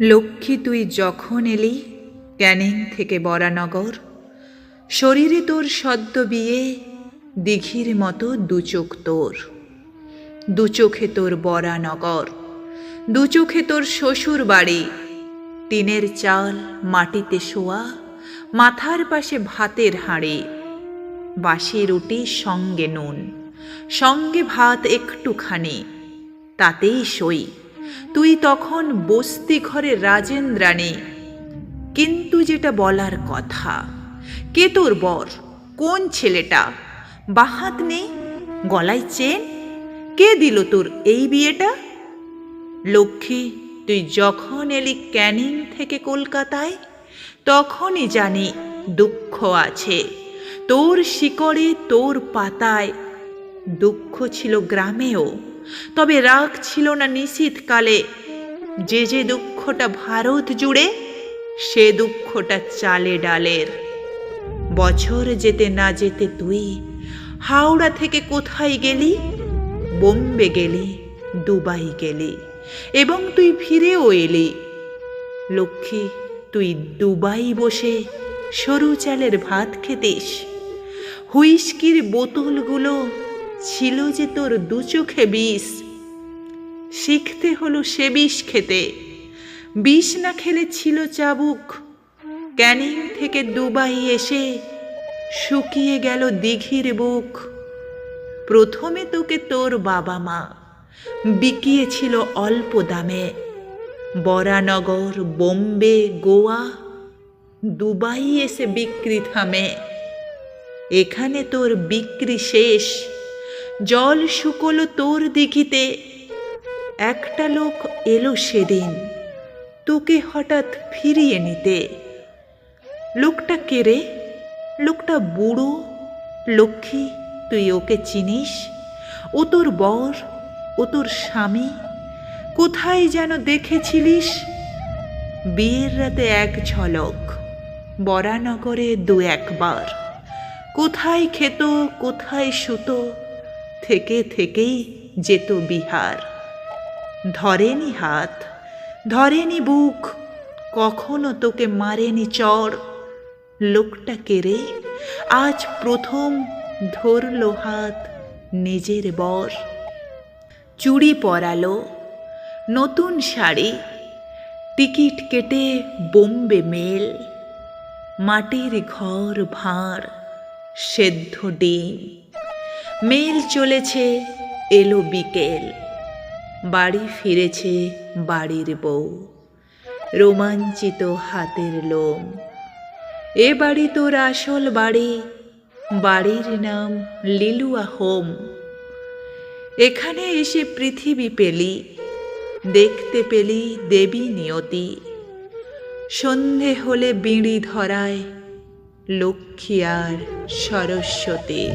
লক্ষ্মী তুই যখন এলি ক্যানিং থেকে বরানগর, শরীরে তোর সদ্য বিয়ে, দিঘির মতো দুচোখ তোর। দু চোখে তোর বরানগর, দু চোখে তোর শ্বশুর বাড়ি। টিনের চাল মাটিতে শোয়া, মাথার পাশে ভাতের হাঁড়ি। বাসি রুটি সঙ্গে নুন, সঙ্গে ভাত একটুখানি, তাতেই সই। তুই তখন বস্তি ঘরে রাজেন্দ্রাণী। কিন্তু যেটা বলার কথা, কে তোর বর? কোন ছেলেটা? বাহাত নেই? গলায় চেন? কে দিল তোর এই বিয়েটা? লক্ষ্মী, তুই যখন এলি ক্যানিং থেকে কলকাতায়, তখনই জানি দুঃখ আছে। তোর শিকড়ে তোর পাতায় দুঃখ ছিল গ্রামেও। তবে রাগ ছিল না নিশীথকালে যে যে দুঃখটা ভারত জুড়ে, সে দুঃখটা চালে ডালের। বছর যেতে না যেতে তুই হাওড়া থেকে কোথায় গেলি? বোম্বে গেলি, দুবাই গেলি, এবং তুই ফিরেও এলি। লক্ষ্মী, তুই দুবাই বসে সরু চালের ভাত খেতিস। হুইস্কির বোতলগুলো ছিল যে তোর দু চোখে বিষ। শিখতে হলো সে বিষ খেতে। বিষ না খেলে ছিল চাবুক। ক্যানিং থেকে দুবাই এসে শুকিয়ে গেল দিঘির বুক। প্রথমে তোকে তোর বাবা মা বিকিয়েছিল অল্প দামে। বরানগর, বোম্বে, গোয়া, দুবাই এসে বিক্রি থামে। এখানে তোর বিক্রি শেষ। জল শুকলো তোর দিঘিতে একটা লোক এলো সেদিন, তোকে হঠাৎ ফিরিয়ে নিতে। লোকটা কেড়ে লোকটা বুড়ো, লক্ষ্মী, তুই ওকে চিনিস? ও তোর বর, ও তোর স্বামী, কোথায় যেন দেখেছিলিস? বিয়ের রাতে এক ঝলক, বরানগরে দু একবার কোথায় খেত, কোথায় শুতো থেকে থেকেই যেত বিহার। ধরেনি হাত, ধরেনি বুক, কখনো তোকে মারেনি চর। লোকটা কেড়ে আজ প্রথম ধরলো হাত নিজের বর। চুড়ি পরালো, নতুন শাড়ি, টিকিট কেটে বোম্বে মেল। মাটির ঘর ভাঁড়, সেদ্ধ ডিম। মেল চলেছে, এলো বিকেল। বাড়ি ফিরেছে বাড়ির বউ। রোমাঞ্চিত হাতের লোম। এ বাড়ি তোর আসল বাড়ি, বাড়ির নাম লিলুয়া হোম। এখানে এসে পৃথিবী পেলি, দেখতে পেলি দেবী নিয়তি। সন্ধে হলে বিড়ি ধরায় লক্ষ্মী আর সরস্বতী।